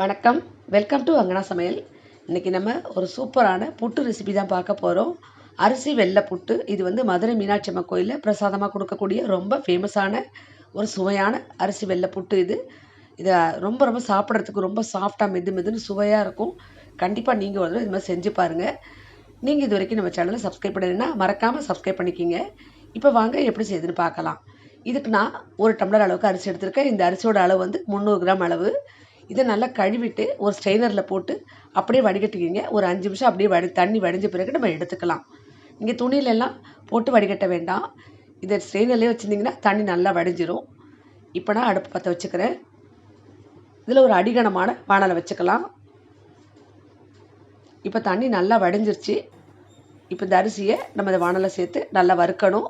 வணக்கம். Welcome to அங்கனா சமையல். இன்றைக்கி நம்ம ஒரு சூப்பரான புட்டு ரெசிபி தான் பார்க்க போகிறோம் அரிசி வெள்ளை புட்டு. இது வந்து மதுரை மீனாட்சி அம்மன் கோயிலில் பிரசாதமாக கொடுக்கக்கூடிய ரொம்ப ஃபேமஸான ஒரு சுவையான அரிசி வெள்ளை புட்டு இது. இதை ரொம்ப ரொம்ப சாப்பிட்றதுக்கு ரொம்ப சாஃப்டாக மெது மெதுன்னு சுவையாக இருக்கும். கண்டிப்பாக நீங்கள் ஒரு தடவை இது மாதிரி செஞ்சு பாருங்கள் நீங்கள் இது வரைக்கும் நம்ம சேனலை சப்ஸ்கிரைப் பண்ணலைன்னா மறக்காமல் சப்ஸ்கிரைப் பண்ணிக்கிங்க. இப்போ வாங்க எப்படி செய்யுதுன்னு பார்க்கலாம். இதுக்கு நான் ஒரு டம்ளர் அளவுக்கு அரிசி எடுத்திருக்கேன். இந்த அரிசியோட அளவு வந்து முந்நூறு கிராம் அளவு. இதை நல்லா கழுவிட்டு ஒரு ஸ்ட்ரெயினரில் போட்டு அப்படியே வடிகட்டிக்கிங்க. ஒரு அஞ்சு நிமிஷம் அப்படியே வடி தண்ணி வடிஞ்ச பிறகு நம்ம எடுத்துக்கலாம். இங்கே துணியிலெல்லாம் போட்டு வடிகட்ட வேண்டாம். இதை ஸ்ட்ரெயினர்லேயே வச்சுருந்தீங்கன்னா தண்ணி நல்லா வடிஞ்சிரும். இப்போ நான் அடுப்பு பற்ற வச்சுக்கிறேன். இதில் ஒரு அடிகனமான வானலை வச்சுக்கலாம். இப்போ தண்ணி நல்லா வடிஞ்சிருச்சு. இப்போ இந்த அரிசியை நம்ம இந்த வானலை சேர்த்து நல்லா வறுக்கணும்.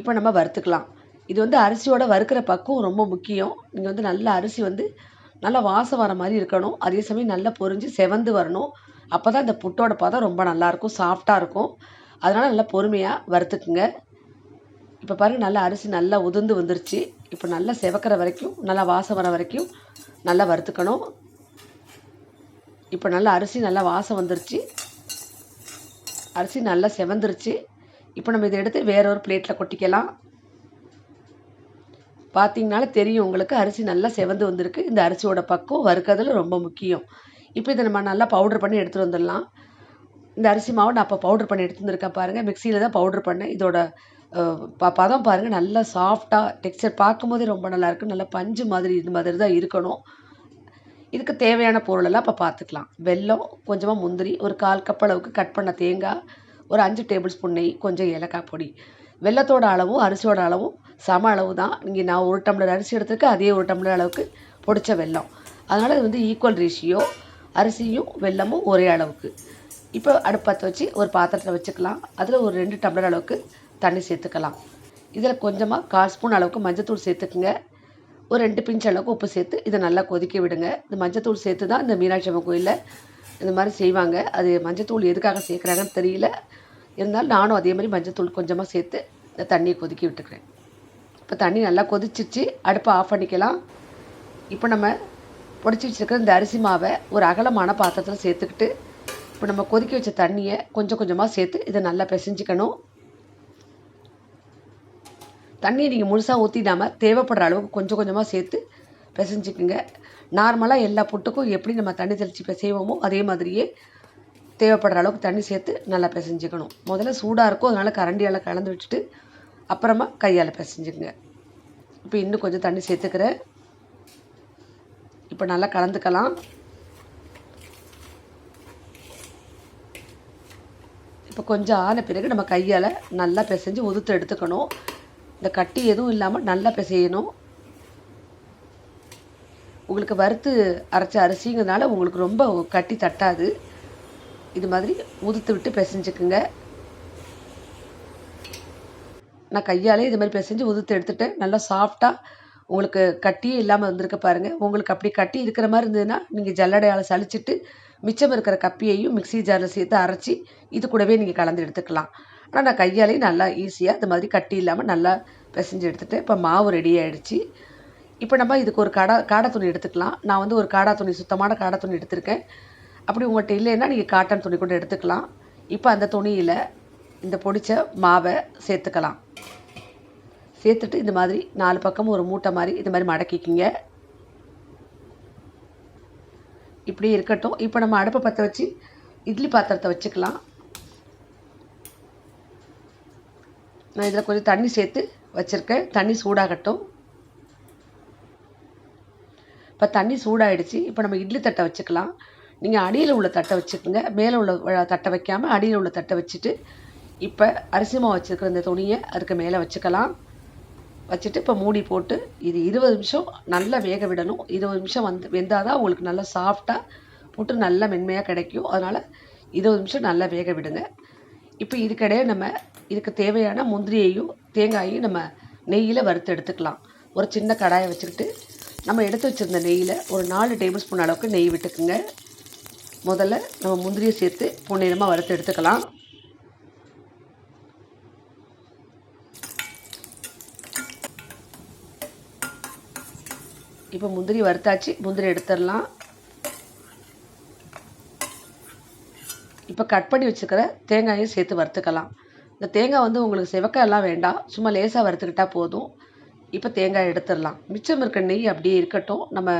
இப்போ நம்ம வறுத்துக்கலாம். இது வந்து அரிசியோட வறுக்கிற பக்குவம் ரொம்ப முக்கியம். நீங்கள் வந்து நல்ல அரிசி வந்து நல்லா வாசம் வர மாதிரி இருக்கணும். அதே சமயம் நல்லா பொரிஞ்சு செவந்து வரணும். அப்போ தான் இந்த புட்டோட பதம் ரொம்ப நல்லாயிருக்கும் சாஃப்டாக இருக்கும். அதனால் நல்லா பொறுமையாக வறுத்துக்குங்க. இப்போ பாருங்கள் நல்லா அரிசி நல்லா உதிர்ந்து வந்துருச்சு. இப்போ நல்லா செவக்கிற வரைக்கும் நல்லா வாசம் வர வரைக்கும் நல்லா வறுத்துக்கணும். இப்போ நல்லா அரிசி நல்லா வாசம் வந்துருச்சு. அரிசி நல்லா செவந்துருச்சு. இப்போ நம்ம இதை எடுத்து வேற ஒரு பிளேட்டில் கொட்டிக்கலாம். பார்த்தீங்கனால தெரியும் உங்களுக்கு. அரிசி நல்லா செவந்து வந்திருக்கு. இந்த அரிசியோட பக்குவம் வறுக்கிறதுல ரொம்ப முக்கியம். இப்போ இதை நம்ம நல்லா பவுடர் பண்ணி எடுத்துகிட்டு வந்துடலாம். இந்த அரிசி மாவு நான் அப்போ பவுடர் பண்ணி எடுத்து வந்திருக்கேன் பாருங்கள் மிக்சியில் தான் பவுடர் பண்ணேன். இதோட ப பதம் பாருங்கள் நல்லா சாஃப்டாக டெக்ஸ்சர் பார்க்கும்போதே ரொம்ப நல்லாயிருக்கு நல்லா பஞ்சு மாதிரி இது மாதிரி தான் இருக்கணும். இதுக்கு தேவையான பொருளெல்லாம் இப்போ பார்த்துக்கலாம். வெல்லம் கொஞ்சமாக முந்திரி ஒரு கால் கப் அளவுக்கு கட் பண்ண தேங்காய் ஒரு அஞ்சு டேபிள் ஸ்பூன் நெய் கொஞ்சம் ஏலக்காய் பொடி. வெள்ளத்தோட அளவும் அரிசியோட அளவும் சம அளவு தான் இங்கே நான் ஒரு டம்ளர் அரிசி எடுத்திருக்கேன். அதே ஒரு டம்ளர் அளவுக்கு பொடிச்ச வெல்லம். அதனால் இது வந்து ஈக்குவல் ரேஷியோ அரிசியும் வெல்லமும் ஒரே அளவுக்கு. இப்போ அடுப்பத்தை வச்சு ஒரு பாத்திரத்தில் வச்சுக்கலாம். அதில் ஒரு ரெண்டு டம்ளர் அளவுக்கு தண்ணி சேர்த்துக்கலாம். இதில் கொஞ்சமாக கால் ஸ்பூன் அளவுக்கு மஞ்சத்தூள் சேர்த்துக்குங்க. ஒரு ரெண்டு பிஞ்ச் அளவுக்கு உப்பு சேர்த்து இதை நல்லா கொதிக்க விடுங்க. இந்த மஞ்சத்தூள் சேர்த்து தான் இந்த மீனாட்சி அம்மன் கோயிலில் இந்த மாதிரி செய்வாங்க. அது மஞ்சத்தூள் எதுக்காக சேர்க்குறாங்கன்னு தெரியல. இருந்தாலும் நானும் அதே மாதிரி மஞ்சத்தூள் கொஞ்சமாக சேர்த்து இந்த தண்ணியை கொதிக்க விட்டுக்கிறேன். இப்போ தண்ணி நல்லா கொதிச்சிச்சு அடுப்பை ஆஃப் பண்ணிக்கலாம். இப்போ நம்ம பொடிச்சு வச்சுருக்கிற இந்த அரிசி மாவை ஒரு அகலமான பாத்திரத்தில் சேர்த்துக்கிட்டு இப்போ நம்ம கொதிக்க வச்ச தண்ணியை கொஞ்சம் கொஞ்சமாக சேர்த்து இதை நல்லா பிசைஞ்சிக்கணும். தண்ணியை நீங்கள் முழுசாக ஊற்றிடாமல் தேவைப்படுற அளவுக்கு கொஞ்சம் கொஞ்சமாக சேர்த்து பிசைஞ்சிக்குங்க. நார்மலாக எல்லா புட்டுக்கும் எப்படி நம்ம தண்ணி தெளித்து பிசைவோமோ அதே மாதிரியே தேவைப்படுற அளவுக்கு தண்ணி சேர்த்து நல்லா பிசைஞ்சிக்கணும். முதல்ல சூடாக இருக்கும். அதனால் கரண்டியால் கலந்து விட்டுட்டு அப்புறமா கையால் பிசைஞ்சுக்குங்க. இப்போ இன்னும் கொஞ்சம் தண்ணி சேர்த்துக்கிறேன். இப்போ நல்லா கலந்துக்கலாம். இப்போ கொஞ்சம் ஆன பிறகு நம்ம கையால் நல்லா பிசைஞ்சு உதுத்து எடுத்துக்கணும். இந்த கட்டி எதுவும் இல்லாமல் நல்லா பிசையணும். உங்களுக்கு வறுத்து அரைச்ச அரிசிங்கிறதுனால உங்களுக்கு ரொம்ப கட்டி தட்டாது. இது மாதிரி உதுத்து விட்டு பிசைஞ்சுக்குங்க. நான் கையாலே இது மாதிரி பிசைஞ்சு உதுத்து எடுத்துட்டேன் நல்லா சாஃப்டாக உங்களுக்கு கட்டியே இல்லாமல் வந்திருக்க பாருங்கள் உங்களுக்கு அப்படி கட்டி இருக்கிற மாதிரி இருந்ததுன்னா நீங்கள் ஜல்லடையால் சலிச்சிட்டு மிச்சம் இருக்கிற கப்பியையும் மிக்சி ஜாரில் சேர்த்து அரைச்சி இது கூடவே நீங்கள் கலந்து எடுத்துக்கலாம். ஆனால் நான் கையாலே நல்லா ஈஸியாக இது மாதிரி கட்டி இல்லாமல் நல்லா பிசைஞ்சு எடுத்துகிட்டு இப்போ மாவு ரெடி ஆகிடுச்சு இப்போ நம்ம இதுக்கு ஒரு காடா காடா துணி எடுத்துக்கலாம். நான் வந்து ஒரு காடா துணி சுத்தமான காடா துணி எடுத்திருக்கேன். அப்படி உங்கள்கிட்ட இல்லைன்னா நீங்கள் காட்டன் துணி கூட எடுத்துக்கலாம். இப்போ அந்த துணியில் இந்த பொடிச்ச மாவை சேர்த்துக்கலாம். சேர்த்துட்டு இந்த மாதிரி நாலு பக்கமும் ஒரு மூட்டை மாதிரி இது மாதிரி மடக்கிக்கிங்க. இப்படி இருக்கட்டும். இப்போ நம்ம அடுப்பை பற்ற வச்சு இட்லி பாத்திரத்தை வச்சுக்கலாம். நான் இதில் கொஞ்சம் தண்ணி சேர்த்து வச்சுருக்கேன். தண்ணி சூடாகட்டும். இப்போ தண்ணி சூடாகிடுச்சு இப்போ நம்ம இட்லி தட்டை வச்சுக்கலாம். நீங்கள் அடியில் உள்ள தட்டை வச்சுக்கோங்க. மேலே உள்ள தட்டை வைக்காமல் அடியில் உள்ள தட்டை வச்சுட்டு இப்போ அரிசி மாவு வச்சுருக்கிற இந்த துணியை அதுக்கு மேலே வச்சுக்கலாம். வச்சுட்டு இப்போ மூடி போட்டு இது இருபது நிமிஷம் நல்லா வேக விடணும். இருபது நிமிஷம் வந்து வெந்தால் தான் உங்களுக்கு நல்லா சாஃப்டாக போட்டு நல்லா மென்மையாக கிடைக்கும். அதனால் இருபது நிமிஷம் நல்லா வேக விடுங்க. இப்போ இதுக்கிடையே நம்ம இதுக்கு தேவையான முந்திரியையும் தேங்காயையும் நம்ம நெய்யில் வறுத்து எடுத்துக்கலாம். ஒரு சின்ன கடாயை வச்சுக்கிட்டு நம்ம எடுத்து வச்சுருந்த நெய்யில் ஒரு நாலு டேபிள் ஸ்பூன் அளவுக்கு நெய் விட்டுக்குங்க. முதல்ல நம்ம முந்திரியை சேர்த்து பொன்னிறமாக வறுத்து எடுத்துக்கலாம். இப்போ முந்திரி வறுத்தாச்சு முந்திரி எடுத்துடலாம். இப்போ கட் பண்ணி வச்சுக்கிற தேங்காயும் சேர்த்து வறுத்துக்கலாம். இந்த தேங்காய் வந்து உங்களுக்கு செவக்க எல்லாம் வேண்டாம் சும்மா லேசாக வறுத்துக்கிட்டால் போதும். இப்போ தேங்காய் எடுத்துடலாம். மிச்சம் இருக்க நெய் அப்படியே இருக்கட்டும். நம்ம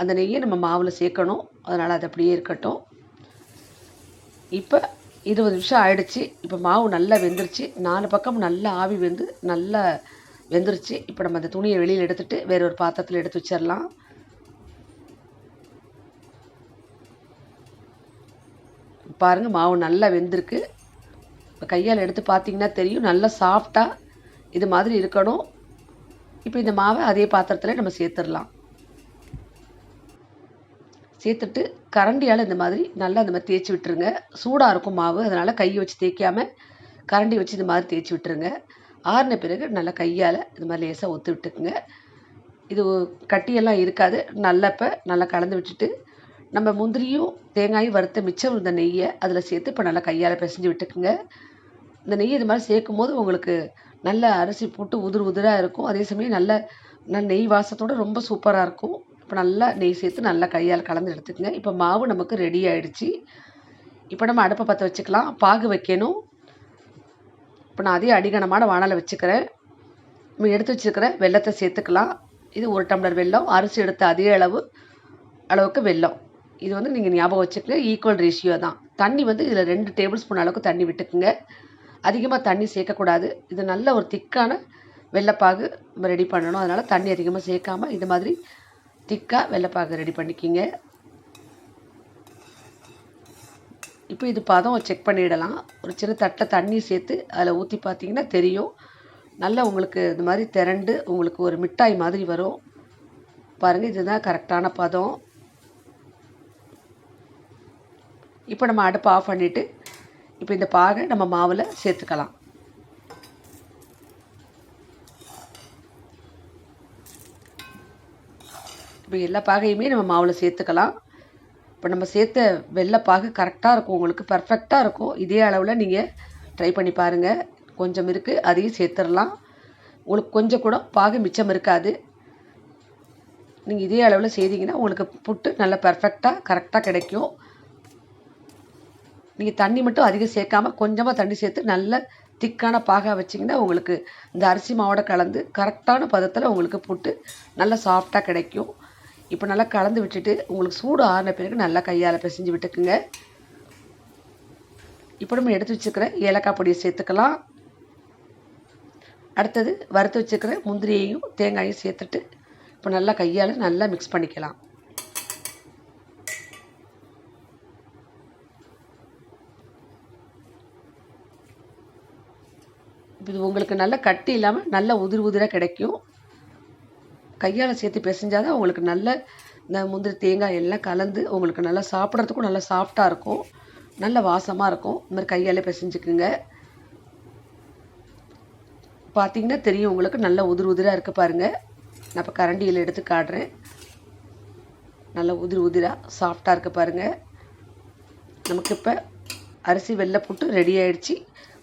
அந்த நெய்யை நம்ம மாவில் சேர்க்கணும். அதனால் அது அப்படியே இருக்கட்டும். இப்போ இருபது நிமிஷம் ஆயிடுச்சு. இப்போ மாவு நல்லா வெந்துருச்சு. நாலு பக்கம் நல்லா ஆவி வெந்து நல்லா வெந்துருச்சு. இப்போ நம்ம அந்த துணியை வெளியில் எடுத்துகிட்டு வேற ஒரு பாத்திரத்தில் எடுத்து வச்சிடலாம் பாருங்க மாவு நல்லா வெந்திருக்கு. இப்போ கையால் எடுத்து பார்த்தீங்கன்னா தெரியும். நல்லா சாஃப்டாக இது மாதிரி இருக்கணும். இப்போ இந்த மாவை அதே பாத்திரத்தில் நம்ம சேர்த்துடலாம் சேர்த்துட்டு கரண்டியால் இந்த மாதிரி நல்லா இந்த மாதிரி தேய்ச்சி விட்டுருங்க. சூடாக இருக்கும் மாவு அதனால் கையை வச்சு தேய்க்காம கரண்டி வச்சு இந்த மாதிரி தேய்ச்சி விட்டுருங்க. ஆறின பிறகு நல்லா கையால் இந்த மாதிரி லேசாக ஒத்து விட்டுக்குங்க. இது கட்டியெல்லாம் இருக்காது. நல்லப்போ நல்லா கலந்து விட்டுட்டு நம்ம முந்திரியும் தேங்காயும் வறுத்த மிச்சம் இருந்த நெய்யை அதில் சேர்த்து இப்போ நல்லா கையால் பிசைஞ்சு விட்டுக்குங்க. இந்த நெய் இது மாதிரி சேர்க்கும் போது உங்களுக்கு நல்ல அரிசி போட்டு உதிர் உதிராக இருக்கும். அதே சமயம் நல்ல நல்ல நெய் வாசத்தோடு ரொம்ப சூப்பராக இருக்கும். இப்போ நல்லா நெய் சேர்த்து நல்லா கையால் கலந்து எடுத்துக்கங்க. இப்போ மாவு நமக்கு ரெடி ஆகிடுச்சி இப்போ நம்ம அடுப்பை பற்ற வச்சுக்கலாம். பாகு வைக்கணும். இப்போ நான் அதே அடிகனமான வானலை வச்சுக்கிறேன். நம்ம எடுத்து வச்சுருக்கிற வெள்ளத்தை சேர்த்துக்கலாம். இது ஒரு டம்ளர் வெல்லம் அரிசி எடுத்த அதே அளவு அளவுக்கு வெல்லம். இது வந்து நீங்கள் ஞாபகம் வச்சுக்கங்க ஈக்குவல் ரேஷியோ தான். தண்ணி வந்து இதில் ரெண்டு டேபிள் ஸ்பூன் அளவுக்கு தண்ணி விட்டுக்குங்க. அதிகமாக தண்ணி சேர்க்கக்கூடாது. இது நல்ல ஒரு திக்கான வெள்ளைப்பாகு நம்ம ரெடி பண்ணணும். அதனால் தண்ணி அதிகமாக சேர்க்காமல் இது மாதிரி திக்காக வெள்ளைப்பாக்கு ரெடி பண்ணிக்கிங்க. இப்போ இது பதம் செக் பண்ணிடலாம். ஒரு சின்ன தட்டை தண்ணி சேர்த்து அதில் ஊற்றி பார்த்தீங்கன்னா தெரியும். நல்லா உங்களுக்கு இது மாதிரி திரண்டு உங்களுக்கு ஒரு மிட்டாய் மாதிரி வரும். பாருங்கள் இதுதான் கரெக்டான பதம். இப்போ நம்ம அடுப்பை ஆஃப் பண்ணிவிட்டு இப்போ இந்த பாகை நம்ம மாவில் சேர்த்துக்கலாம். இப்போ எல்லா பாகையுமே நம்ம மாவில் சேர்த்துக்கலாம். இப்போ நம்ம சேர்த்த வெள்ளைப்பாகு கரெக்டாக இருக்கும். உங்களுக்கு பர்ஃபெக்டாக இருக்கும். இதே அளவில் நீங்கள் ட்ரை பண்ணி பாருங்கள் கொஞ்சம் இருக்குது அதையும் சேர்த்துடலாம். உங்களுக்கு கொஞ்சம் கூட பாகு மிச்சம் இருக்காது. நீங்கள் இதே அளவில் செய்தீங்கன்னா உங்களுக்கு புட்டு நல்லா பர்ஃபெக்டாக கரெக்டாக கிடைக்கும். நீங்கள் தண்ணி மட்டும் அதிகம் சேர்க்காமல் கொஞ்சமாக தண்ணி சேர்த்து நல்ல திக்கான பாகாக வச்சிங்கன்னா உங்களுக்கு இந்த அரிசி மாவோட கலந்து கரெக்டான பதத்தில் உங்களுக்கு புட்டு நல்லா சாஃப்டாக கிடைக்கும். இப்போ நல்லா கலந்து விட்டுட்டு உங்களுக்கு சூடு ஆறின பிறகு நல்லா கையால் பிசைஞ்சு விட்டுக்குங்க. இப்போ நம்ம எடுத்து வச்சுக்கிற ஏலக்காய் பொடியை சேர்த்துக்கலாம். அடுத்தது வறுத்து வச்சுக்கிற முந்திரியையும் தேங்காயும் சேர்த்துட்டு இப்போ நல்லா கையால் நல்லா மிக்ஸ் பண்ணிக்கலாம். இது உங்களுக்கு நல்ல கட்டி இல்லாமல் நல்ல உதிர் உதிராக கிடைக்கும். கையால் சேர்த்து பிசைஞ்சால் தான் உங்களுக்கு நல்ல இந்த முந்திரி தேங்காய் எல்லாம் கலந்து உங்களுக்கு நல்லா சாப்பிட்றதுக்கும் நல்லா சாஃப்டாக இருக்கும். நல்ல வாசமாக இருக்கும். இந்த மாதிரி கையால் பிசைஞ்சுக்குங்க. பார்த்தீங்கன்னா தெரியும் உங்களுக்கு நல்ல உதிர் உதிராக இருக்குது பாருங்கள் நான் இப்போ கரண்டியில் எடுத்து காட்டுறேன். நல்ல உதிர் உதிராக சாஃப்டாக இருக்குது பாருங்கள் நமக்கு இப்போ அரிசி வெள்ளை புட்டு ரெடி ஆகிடுச்சி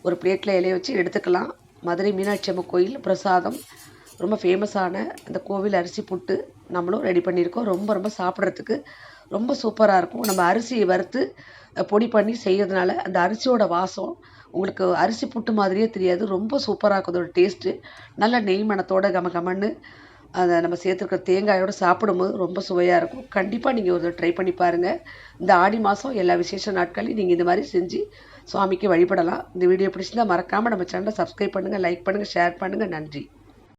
ஒரு பிளேட்டில் இலைய வச்சு எடுத்துக்கலாம். மதுரை மீனாட்சி அம்மன் கோயில் பிரசாதம். ரொம்ப ஃபேமஸான அந்த கோவில் அரிசி புட்டு நம்மளும் ரெடி பண்ணியிருக்கோம். ரொம்ப ரொம்ப சாப்பிட்றதுக்கு ரொம்ப சூப்பராக இருக்கும். நம்ம அரிசியை வறுத்து பொடி பண்ணி செய்கிறதுனால அந்த அரிசியோட வாசம் உங்களுக்கு அரிசி புட்டு மாதிரியே தெரியாது. ரொம்ப சூப்பராக இருக்கும். அதோட டேஸ்ட்டு நல்ல நெய் மணத்தோட கம கமன்னு அதை நம்ம சேர்த்துருக்க தேங்காயோடு சாப்பிடும்போது ரொம்ப சுவையாக இருக்கும். கண்டிப்பாக நீங்கள் ஒரு ட்ரை பண்ணி பாருங்கள் இந்த ஆடி மாதம் எல்லா விசேஷ நாட்களையும் நீங்கள் இந்த மாதிரி செஞ்சு சுவாமிக்கு வழிபடலாம். இந்த வீடியோ பிடிச்சிருந்தா மறக்காமல் நம்ம சேனலை சப்ஸ்கிரைப் பண்ணுங்கள் லைக் பண்ணுங்கள் ஷேர் பண்ணுங்கள் நன்றி.